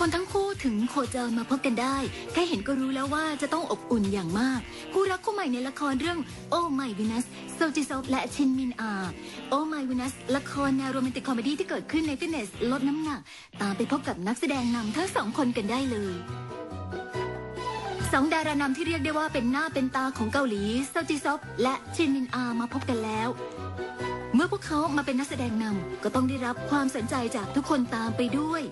คนทั้งคู่ถึงโคจรมาพบกันได้ แค่เห็นก็รู้แล้วว่าจะต้องอบอุ่นอย่างมาก คู่รักคู่ใหม่ในละครเรื่องโอ้ไมวินัสโซจิซอฟและชินมินอาโอ้ไมวินัสละครแนวโรแมนติกคอมเมดี้ที่เกิดขึ้นในฟิตเนสลดน้ำหนัก ตามไปพบกับนักแสดงนำทั้งสองคนกันได้เลยสองดารานำที่เรียกได้ว่าเป็นหน้าเป็นตาของเกาหลีโซจิซอฟและชินมินอามาพบกันแล้ว เมื่อพวกเขามาเป็นนักแสดงนำก็ต้องได้รับความสนใจจากทุกคนตามไปด้วย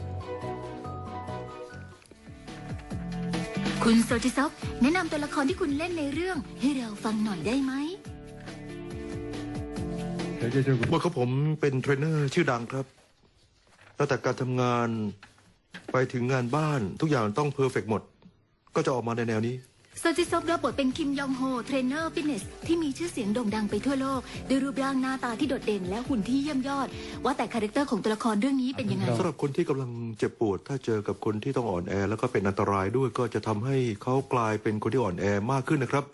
คุณโซจิซอกแนะนำตัวละครที่คุณเล่นในเรื่อง ให้เราฟังหน่อยได้ไหมเมื่อเขาผมเป็นเทรนเนอร์ชื่อดังครับตั้งแต่การทำงานไปถึงงานบ้านทุกอย่างต้องเพอร์เฟกหมด ก็จะออกมาในแนวนี้ โซจิซอฟรับบทเป็นคิมยองโฮเทรนเนอร์ฟิตเนสที่มีชื่อเสียงโด่งดังไปทั่วโลกด้วยรูปร่างหน้าตาที่โดดเด่นและหุ่นที่เยี่ยมยอด ว่าแต่คาแรคเตอร์ของตัวละครเรื่องนี้เป็นยังไง สำหรับคนที่กำลังเจ็บปวด ถ้าเจอกับคนที่ต้องอ่อนแอ แล้วก็เป็นอันตรายด้วยก็จะทำให้เขากลายเป็นคนที่อ่อนแอมากขึ้นนะครับ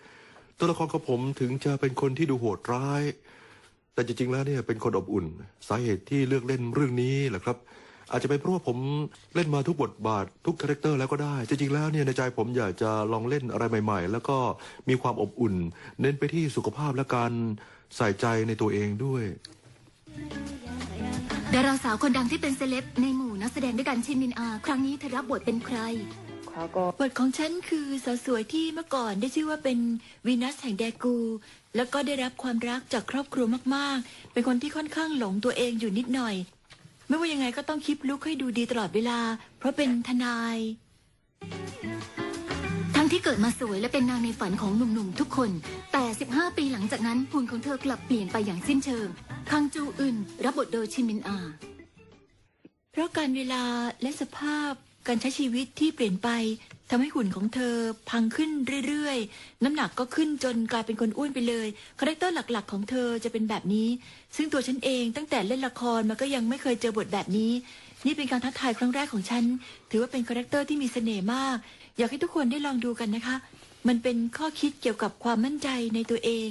ตัวละครของผมถึงจะเป็นคนที่ดูโหดร้าย แต่จริงๆแล้วเนี่ยเป็นคนอบอุ่น สาเหตุที่เลือกเล่นเรื่องนี้แหละครับ อาจจะเป็นเพราะว่าผมเล่นมาทุกบทบาททุกคาแรคเตอร์แล้วก็ได้ จริงๆแล้วเนี่ยในใจผมอยากจะลองเล่นอะไรใหม่ ๆ แล้วก็มีความอบอุ่น เน้นไปที่สุขภาพและการใส่ใจในตัวเองด้วยดาราสาวคนดังที่เป็นเซเลบในหมู่นักแสดงด้วยกันชินมินอา ครั้งนี้เธอรับบทเป็นใครบทของฉันคือสาวสวยที่เมื่อก่อนได้ชื่อว่าเป็นวีนัสแห่งแดกู แล้วก็ได้รับความรักจากครอบครัวมากๆ เป็นคนที่ค่อนข้างหลงตัวเองอยู่นิดหน่อย ไม่ว่ายังไงก็ต้องคลิปลุกให้ดูดีตลอดเวลา เพราะเป็นทนาย ทั้งที่เกิดมาสวยและเป็นนางในฝันของหนุ่มๆทุกคน แต่ 15 ปีหลังจากนั้นหุ่นของเธอกลับเปลี่ยนไปอย่างสิ้นเชิง คังจูอึนรับบทโดยชินมินอา เพราะการเวลาและสภาพการใช้ชีวิตที่เปลี่ยนไป ทำให้หุ่นของเธอพังขึ้นเรื่อยๆ น้ำหนักก็ขึ้นจนกลายเป็นคนอ้วนไปเลย คาแรคเตอร์หลักๆ ของเธอจะเป็นแบบนี้ ซึ่งตัวฉันเองตั้งแต่เล่นละครมาก็ยังไม่เคยเจอบทแบบนี้ นี่เป็นการท้าทายครั้งแรกของฉัน ถือว่าเป็นคาแรคเตอร์ที่มีเสน่ห์มาก อยากให้ทุกคนได้ลองดูกันนะคะ มันเป็นข้อคิดเกี่ยวกับความมั่นใจในตัวเอง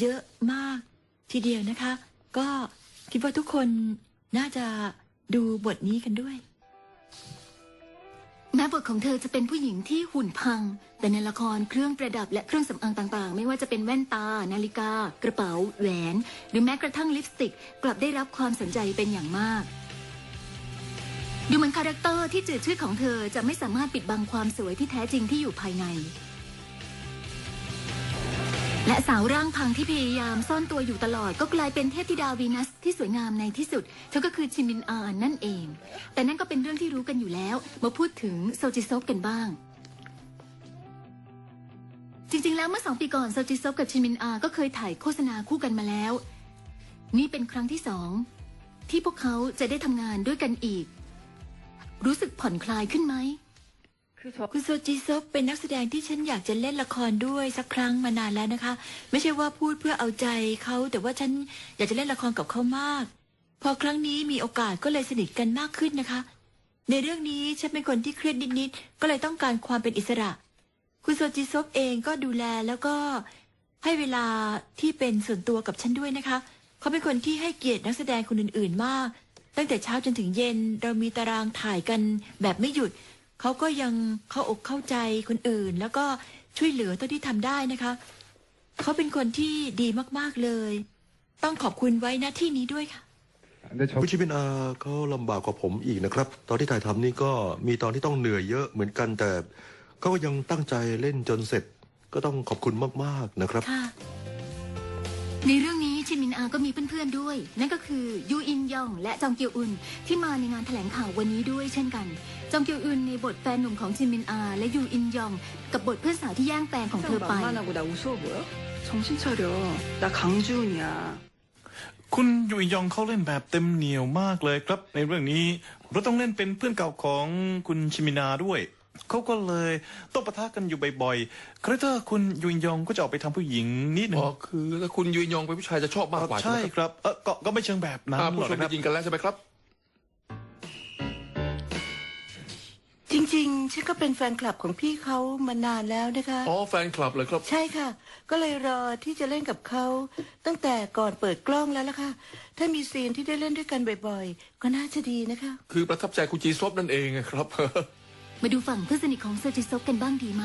เยอะมาก ทีเดียวนะคะ ก็คิดว่าทุกคนน่าจะดูบทนี้กันด้วย แม้บทของเธอจะเป็นผู้หญิงที่หุ่นพัง แต่ในละครเครื่องประดับและเครื่องสำอางต่างๆ ไม่ว่าจะเป็นแว่นตา นาฬิกา กระเป๋า แหวน หรือแม้กระทั่งลิปสติก กลับได้รับความสนใจเป็นอย่างมาก ดูเหมือนคาแรคเตอร์ที่จืดชืดของเธอจะไม่สามารถปิดบังความสวยที่แท้จริงที่อยู่ภายใน และสาวร่างพังที่พยายามซ่อนตัวอยู่ตลอด ก็กลายเป็นเทพธิดาวีนัสที่สวยงามในที่สุด เธอก็คือชิมินอานนั่นเอง แต่นั่นก็เป็นเรื่องที่รู้กันอยู่แล้ว มาพูดถึงโซจิซบกันบ้าง จริงๆ แล้วเมื่อสองปีก่อนโซจิซบกับชิมินอา ก็เคยถ่ายโฆษณาคู่กันมาแล้ว นี่เป็นครั้งที่สองที่พวกเขาจะได้ทำงานด้วยกันอีก รู้สึกผ่อนคลายขึ้นไหม คุณโซจิซบเป็นนักแสดงที่ฉันอยากจะเล่นละครด้วยสักครั้งมานานแล้วนะคะ ไม่ใช่ว่าพูดเพื่อเอาใจเขาแต่ว่าฉันอยากจะเล่นละครกับเขามาก พอครั้งนี้มีโอกาสก็เลยสนิทกันมากขึ้นนะคะ ในเรื่องนี้ฉันเป็นคนที่เครียดนิดๆก็เลยต้องการความเป็นอิสระ คุณโซจิซบเองก็ดูแลแล้วก็ให้เวลาที่เป็นส่วนตัวกับฉันด้วยนะคะ เขาเป็นคนที่ให้เกียรตินักแสดงคนอื่นๆมาก ตั้งแต่เช้าจนถึงเย็นเรามีตารางถ่ายกันแบบไม่หยุด เขาก็ยังเข้าอกเข้าใจคนอื่น แล้วก็ช่วยเหลือเท่าที่ทำได้นะคะ เขาเป็นคนที่ดีมากๆเลย ต้องขอบคุณไว้นะที่นี้ด้วยค่ะผู้ชิบินอาเขาลำบากกว่าผมอีกนะครับ ตอนที่ถ่ายทำนี่ก็มีตอนที่ต้องเหนื่อยเยอะเหมือนกันแต่เขายังตั้งใจเล่นจนเสร็จ ก็ต้องขอบคุณมากๆนะครับในเรื่องาก็มีเพื่อนๆด้วย นั่นก็คือยูอินยองและจองเกียวอุนที่มาในงานแถลงข่าววันนี้ด้วยเช่นกัน จองเกียวอุนในบทแฟนหนุ่มของจินมินอา และยูอินยอง กับบทเพื่อนสาวที่แย่งแฟนของเธอไปคุณยูอินยองเขาเล่นแบบเต็มเหนียวมากเลยครับ ในเรื่องนี้เราต้องเล่นเป็นเพื่อนเก่าของคุณชิมินาด้วย เขาก็เลยต้องปะทะกันอยู่บ่อยๆคาแรคเตอร์คุณยูอินยองก็จะออกไปทางผู้หญิงนิดหนึอ๋งอคือถ้าคุณยืนยองเป็นผู้ชายจะชอบมากกว่าใช่ไหมครับ เออก็ก็ไม่เชิงแบบนั้นอ่าหผู้รอกชมนะคจะรับยิงกันแล้วใช่ไหมครับ จริงๆ ฉันก็เป็นแฟนคลับของพี่เขามานานแล้วนะคะ อ๋อแฟนคลับเลยครับ ใช่ค่ะ ก็เลยรอที่จะเล่นกับเขาตั้งแต่ก่อนเปิดกล้องแล้วล่ะค่ะ ถ้ามีซีนที่ได้เล่นด้วยกันบ่อยๆ ก็น่าจะดีนะคะ คือประทับใจคุณจีซบนั่นเองครับ มาดูฝั่งเพื่อนสนิทของโซจิซบกันบ้างดีไหม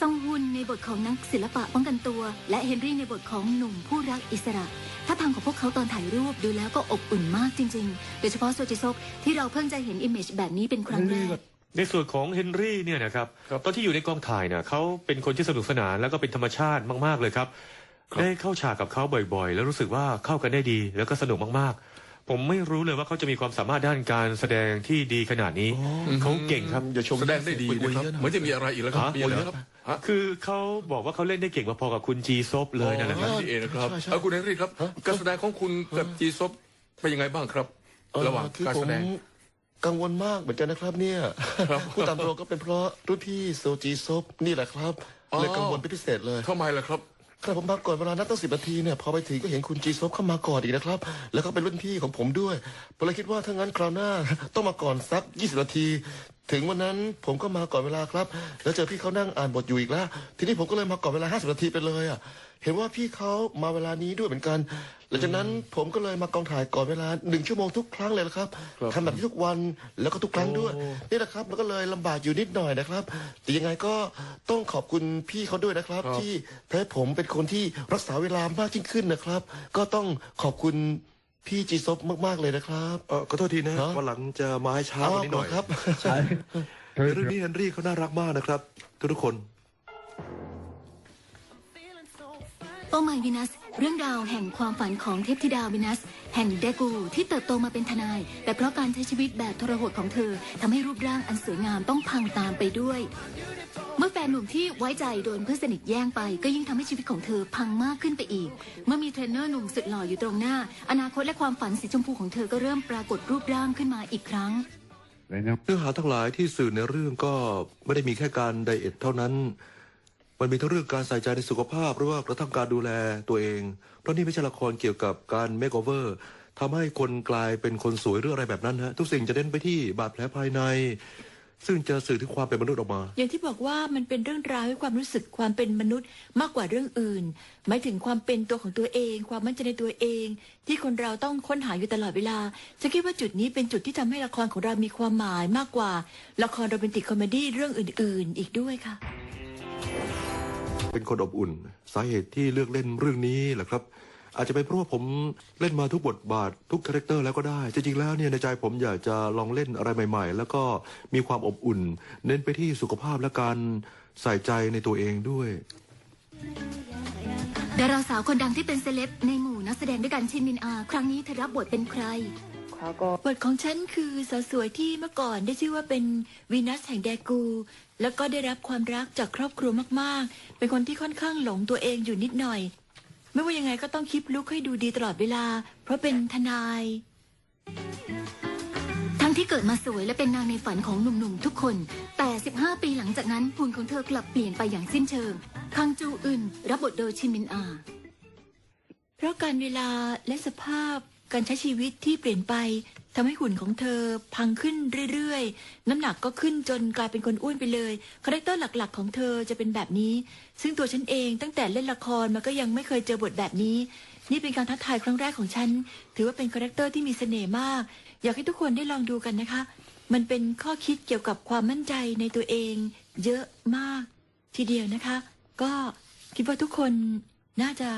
ซองฮุนในบทของนักศิลปะป้องกันตัว และเฮนรี่ในบทของหนุ่มผู้รักอิสระท่าทางของพวกเขาตอนถ่ายรูปดูแล้วก็อบอุ่นมากจริงๆ โดยเฉพาะโซจิซบที่เราเพิ่งจะเห็นอิมเมจแบบนี้เป็นครั้งแรก ในส่วนของเฮนรี่เนี่ยนะครับครับตอนที่อยู่ในกองถ่ายเนี่ยเขาเป็นคนที่สนุกสนานแล้วก็เป็นธรรมชาติมากๆเลยครับครับ ได้เข้าฉากกับเขาบ่อยๆ แล้วรู้สึกว่าเข้ากันได้ดีแล้วก็สนุกมากๆ ผมไม่รู้เลยว่าเขาจะมีความสามารถด้านการแสดงที่ดีขนาดนี้เขาเก่งครับ อย่าชมแสดงได้ดีนะครับเหมือนจะมีอะไรอีกแล้วครับฮะมีอะไรครับฮะคือเขาบอกว่าเขาเล่นได้เก่งพอๆกับคุณจีซบเลยนั่นแหละครับนี่เองนะครับเอาคุณเฮนรี่ครับการแสดงของคุณกับจีซบเป็นยังไงบ้างครับ ระหว่างคือการผแสมดงกังวลมากเหมือนกันนะครับเนี่ยครับพูดตามตรงก็เป็นเพราะรุ่นพี่โซจีซบนี่แหละครับอ๋อเลยกังวลเป็นพิเศษเลยทำไมล่ะครับ ครับผมมาก่อนเวลานัดตั้งสิบนาทีเนี่ยพอไปถึงก็เห็นคุณจีซบเข้ามาก่อนอีกนะครับ แล้วก็เป็นรุ่นพี่ของผมด้วยผมเลยคิดว่าถ้างั้นคราวหน้า ต้องมาก่อนสักยี่สิบนาที ถึงวันนั้นผมก็มาก่อนเวลาครับ แล้วเจอพี่เขานั่งอ่านบทอยู่อีกแล้ว ทีนี้ผมก็เลยมาก่อนเวลาห้าสิบนาทีไปเลยอะเห็นว่าพี่เขามาเวลานี้ด้วยเหมือนกัน หลังจากนั้นผมก็เลยมากองถ่ายก่อนเวลาหนึ่งชั่วโมงทุกครั้งเลยละครับครับทำแบบนี้ทุกวันแล้วก็ทุกครั้งด้วยนี่แหละครับมันก็เลยลำบากอยู่นิดหน่อยนะครับ แต่ยังไงก็ต้องขอบคุณพี่เขาด้วยนะครับที่ทำให้ผมเป็นคนที่รักษาเวลามากยิ่งขึ้นนะครับ ก็ต้องขอบคุณพี่จีซบมากๆเลยนะครับ เออขอโทษทีนะฮะ วันหลังจะมาให้ช้ากว่านี้หน่อยครับในเรื่องนี้เฮนรี่เขาน่ารักมากนะครับ ทุกๆคน โอไมวินัส เรื่องราวแห่งความฝันของเทพธิดาวินัส แห่งเดกูที่เติบโตมาเป็นทนาย แต่เพราะการใช้ชีวิตแบบทรหดของเธอทำให้รูปร่างอันสวยงามต้องพังตามไปด้วย เมื่อแฟนหนุ่มที่ไว้ใจโดนเพื่อนสนิทแย่งไป ก็ยิ่งทำให้ชีวิตของเธอพังมากขึ้นไปอีก เมื่อมีเทรนเนอร์หนุ่มสุดหล่ออยู่ตรงหน้า อนาคตและความฝันสีชมพูของเธอก็เริ่มปรากฏรูปร่างขึ้นมาอีกครั้ง เนื้อหาทั้งหลายที่สื่อในเรื่องก็ไม่ได้มีแค่การไดเอทเท่านั้น มันมีทั้งเรื่องการใส่ใจในสุขภาพหรือว่ากระทั่งการดูแลตัวเองเพราะนี่ไม่ใช่ละครเกี่ยวกับการเมคโอเวอร์ทำให้คนกลายเป็นคนสวยหรืออะไรแบบนั้นฮะทุกสิ่งจะเน้นไปที่บาดแผลภายใน ซึ่งจะสื่อถึงความเป็นมนุษย์ออกมา อย่างที่บอกว่ามันเป็นเรื่องราวให้ความรู้สึกความเป็นมนุษย์มากกว่าเรื่องอื่น หมายถึงความเป็นตัวของตัวเอง ความมั่นใจในตัวเอง ที่คนเราต้องค้นหาอยู่ตลอดเวลาฉันคิดว่าจุดนี้เป็นจุดที่ทำให้ละครของเรามีความหมายมากกว่า ละครโรแมนติกคอมเมดี้เรื่องอื่น ๆ อีกด้วยค่ะ เป็นคนอบอุ่น สาเหตุที่เลือกเล่นเรื่องนี้แหละครับ อาจจะเป็นเพราะว่าผมเล่นมาทุกบทบาท ทุกคาแรคเตอร์แล้วก็ได้ จริงๆแล้วเนี่ยในใจผมอยากจะลองเล่นอะไรใหม่ ๆ แล้วก็มีความอบอุ่น เน้นไปที่สุขภาพและการใส่ใจในตัวเองด้วย ดาราสาวคนดังที่เป็นเซเลบในหมู่นักแสดงด้วยกันชินมินอา ครั้งนี้เธอรับบทเป็นใคร บทของฉันคือสาวสวยที่เมื่อก่อนได้ชื่อว่าเป็นวีนัสแห่งแดกู แล้วก็ได้รับความรักจากครอบครัวมากๆ เป็นคนที่ค่อนข้างหลงตัวเองอยู่นิดหน่อย ไม่ว่ายังไงก็ต้องคลิปลุกให้ดูดีตลอดเวลา เพราะเป็นทนาย ทั้งที่เกิดมาสวยและเป็นนางในฝันของหนุ่มๆทุกคน แต่ 15 ปีหลังจากนั้นหุ่นของเธอกลับเปลี่ยนไปอย่างสิ้นเชิง คังจูอึนรับบทโดยชินมินอา เพราะการเวลาและสภาพ การใช้ชีวิตที่เปลี่ยนไปทำให้หุ่นของเธอพังขึ้นเรื่อยๆ น้ำหนักก็ขึ้นจนกลายเป็นคนอ้วนไปเลย คาแรคเตอร์หลักๆ ของเธอจะเป็นแบบนี้ ซึ่งตัวฉันเองตั้งแต่เล่นละครมาก็ยังไม่เคยเจอบทแบบนี้ นี่เป็นการท้าทายครั้งแรกของฉัน ถือว่าเป็นคาแรคเตอร์ที่มีเสน่ห์มาก อยากให้ทุกคนได้ลองดูกันนะคะ มันเป็นข้อคิดเกี่ยวกับความมั่นใจในตัวเอง เยอะมาก ทีเดียวนะคะ ก็คิดว่าทุกคนน่าจะ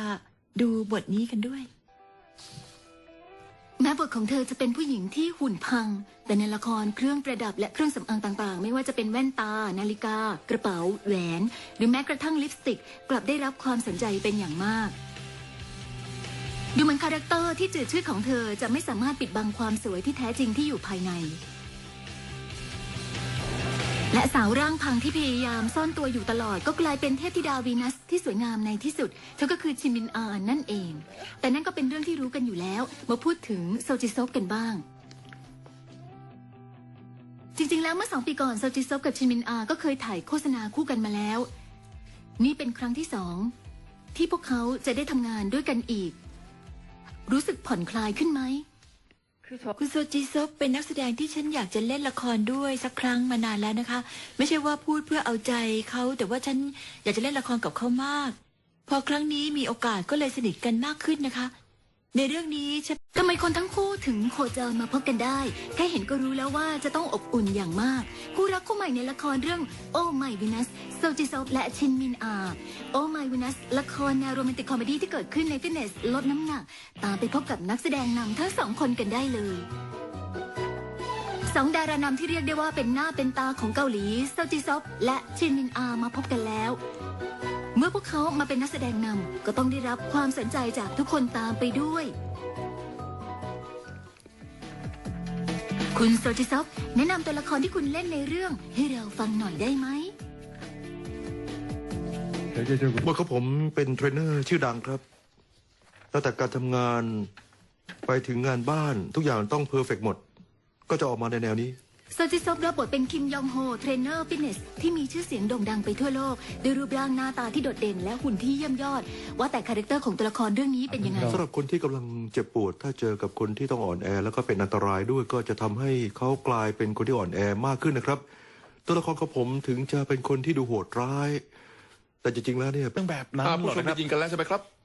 ดูบทนี้กันด้วย แม้บทของเธอจะเป็นผู้หญิงที่หุ่นพัง แต่ในละครเครื่องประดับและเครื่องสำอางต่างๆ ไม่ว่าจะเป็นแว่นตา นาฬิกา กระเป๋า แหวน หรือแม้กระทั่งลิปสติก กลับได้รับความสนใจเป็นอย่างมาก ดูเหมือนคาแรคเตอร์ที่จืดชืดของเธอจะไม่สามารถปิดบังความสวยที่แท้จริงที่อยู่ภายใน และสาวร่างพังที่พยายามซ่อนตัวอยู่ตลอด ก็กลายเป็นเทพธิดาวีนัสที่สวยงามในที่สุด เธอก็คือชิมินอานนั่นเอง แต่นั่นก็เป็นเรื่องที่รู้กันอยู่แล้ว มาพูดถึงโซจิซบกันบ้าง จริงๆ แล้วเมื่อสองปีก่อนโซจิซบกับชิมินอา ก็เคยถ่ายโฆษณาคู่กันมาแล้ว นี่เป็นครั้งที่สองที่พวกเขาจะได้ทำงานด้วยกันอีก รู้สึกผ่อนคลายขึ้นไหม คุณโซจิซบเป็นนักแสดงที่ฉันอยากจะเล่นละครด้วยสักครั้งมานานแล้วนะคะ ไม่ใช่ว่าพูดเพื่อเอาใจเขาแต่ว่าฉันอยากจะเล่นละครกับเขามาก พอครั้งนี้มีโอกาสก็เลยสนิทกันมากขึ้นนะคะ ในเรื่องนี้ฉัน ทำไมคนทั้งคู่ถึงโคจรมาพบกันได้ แค่เห็นก็รู้แล้วว่าจะต้องอบอุ่นอย่างมาก คู่รักคู่ใหม่ในละครเรื่องโอ้ไมวินัสโซจิซอฟและชินมินอาโอ้ไมวินัสละครแนวโรแมนติกคอมเมดี้ที่เกิดขึ้นในฟิตเนส ลดน้ำหนัก ตามไปพบกับนักแสดงนำทั้งสองคนกันได้เลยสองดารานำที่เรียกได้ว่าเป็นหน้าเป็นตาของเกาหลีโซจิซอฟและชินมินอามาพบกันแล้ว เมื่อพวกเขามาเป็นนักแสดงนำก็ต้องได้รับความสนใจจากทุกคนตามไปด้วย คุณโซจิซอฟแนะนำตัวละครที่คุณเล่นในเรื่อง ให้เราฟังหน่อยได้ไหมบทของผมเป็นเทรนเนอร์ชื่อดังครับตั้งแต่การทำงานไปถึงงานบ้านทุกอย่างต้องเพอร์เฟกหมด ก็จะออกมาในแนวนี้ โซจิซอฟรับบทเป็นคิมยองโฮเทรนเนอร์ฟิตเนสที่มีชื่อเสียงโด่งดังไปทั่วโลกด้วยรูปร่างหน้าตาที่โดดเด่นและหุ่นที่เยี่ยมยอด ว่าแต่คาแรคเตอร์ของตัวละครเรื่องนี้เป็นยังไง สำหรับคนที่กำลังเจ็บปวด ถ้าเจอกับคนที่ต้องอ่อนแอ แล้วก็เป็นอันตรายด้วยก็จะทำให้เขากลายเป็นคนที่อ่อนแอมากขึ้นนะครับ ตัวละครของผมถึงจะเป็นคนที่ดูโหดร้าย แต่จริงๆแล้วเนี่ย เรื่องแบบนั้นอ่าหผู้รอชมนะคไปรับ ยิงกันแล้วใช่ไหมครับ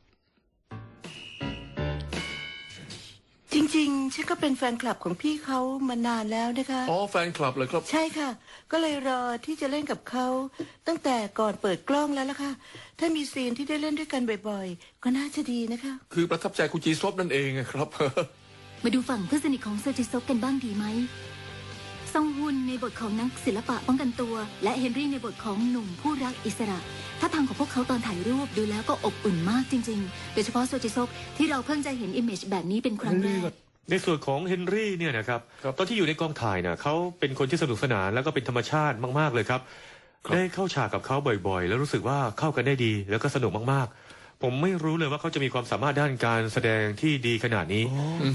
จริงๆ ฉันก็เป็นแฟนคลับของพี่เขามานานแล้วนะคะ อ๋อแฟนคลับเลยครับ ใช่ค่ะ ก็เลยรอที่จะเล่นกับเขาตั้งแต่ก่อนเปิดกล้องแล้วล่ะค่ะ ถ้ามีซีนที่ได้เล่นด้วยกันบ่อยๆ ก็น่าจะดีนะคะ คือประทับใจคุณจีซบนั่นเองไงครับ มาดูฝั่งเพื่อนสนิทของโซจิซอฟกันบ้างดีไหม ซองฮุนในบทของนักศิลปะป้องกันตัว และเฮนรี่ในบทของหนุ่มผู้รักอิสระท่าทางของพวกเขาตอนถ่ายรูปดูแล้วก็อบอุ่นมากจริงๆ โดยเฉพาะโซจิซอฟที่เราเพิ่งจะเห็นอิมเมจแบบนี้เป็นครั้งแรกในส่วนของเฮนรี่เนี่ยนะครับครับตอนที่อยู่ในกองถ่ายเนี่ยเขาเป็นคนที่สนุกสนานแล้วก็เป็นธรรมชาติมากๆเลยครับได้เข้าฉากกับเขาบ่อยๆ แล้วรู้สึกว่าเข้ากันได้ดีแล้วก็สนุกมากๆ ผมไม่รู้เลยว่าเขาจะมีความสามารถด้านการแสดงที่ดีขนาดนี้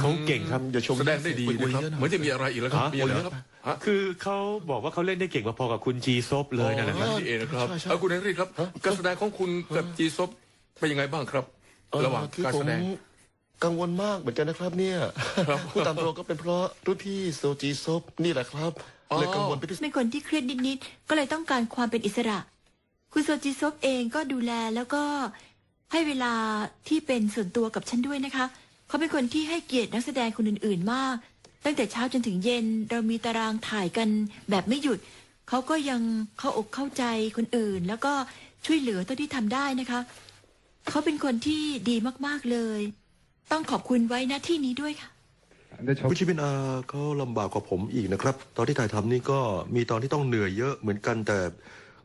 เขาเก่งครับอย่าชมแสดงได้ดีนะครับเหมือนจะมีอะไรอีกแล้วครับฮะมีอะไรครับฮะคือเขาบอกว่าเขาเล่นได้เก่งพอๆกับคุณจีซบเลยนั่นแหละครับนี่เองนะครับใช่ใช่เอาคุณเฮนรี่ครับการแสดงของคุณกับจีซบเป็นยังไงบ้างครับเอ่อระหว่างคือการผแสมดงกังวลมากเหมือนกันนะครับเนี่ยครับพูดตามตรงก็เป็นเพราะรุ่นพี่โซจีซบนี่แหละครับอ๋อเลยกังวลไปนพิเศษเป็นคนที่เครียดนิดๆก็เลยต้องการความเป็นอิสระ คุณโซจิซบเองก็ดูแลแล้วก็ ให้เวลาที่เป็นส่วนตัวกับฉันด้วยนะคะ เขาเป็นคนที่ให้เกียรตินักแสดงคนอื่น ๆ มาก ตั้งแต่เช้าจนถึงเย็นเรามีตารางถ่ายกันแบบไม่หยุด เขาก็ยังเข้าอกเข้าใจคนอื่น แล้วก็ช่วยเหลือเท่าที่ทำได้นะคะ เขาเป็นคนที่ดีมากๆเลย ต้องขอบคุณไว้หน้าที่นี้ด้วยค่ะคุณชิมินอาเขาลำบากกว่าผมอีกนะครับ ตอนที่ถ่ายทำนี่ก็มีตอนที่ต้องเหนื่อยเยอะเหมือนกันแต่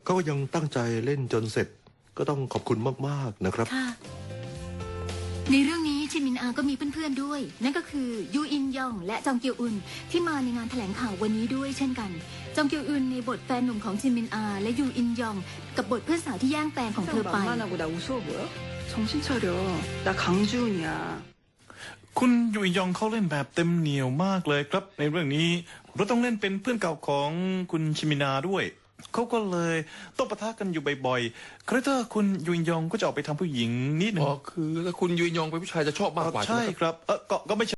เขาก็ยังตั้งใจเล่นจนเสร็จ ก็ต้องขอบคุณมากๆนะครับ ค่ะ ในเรื่องนี้ชินมินอาก็มีเพื่อนๆด้วย นั่นก็คือยูอินยองและจองเกียวอุนที่มาในงานแถลงข่าววันนี้ด้วยเช่นกัน จองเกียวอุนในบทแฟนหนุ่มของชินมินอา และยูอินยอง กับบทเพื่อนสาวที่แย่งแฟนของเธอไป 만만하고 나 우스워 보여? 정신 차려. 나 강주은이야. คุณยูอินยองเขาเล่นแบบเต็มเหนียวมากเลยครับ ในเรื่องนี้เราต้องเล่นเป็นเพื่อนเก่าของคุณชิมินาด้วย เขาก็เลยต้องปะทะกันอยู่บ่อยๆคาแรคเตอร์คุณยูอินยองก็จะออกไปทางผู้หญิงนิดหนึงอ๋อคือถ้าคุณยุยยองเป็นผู้ชายจะชอบมากกว่าใช่ไหใช่มครับ ครับเออก็ก็ไม่ใช่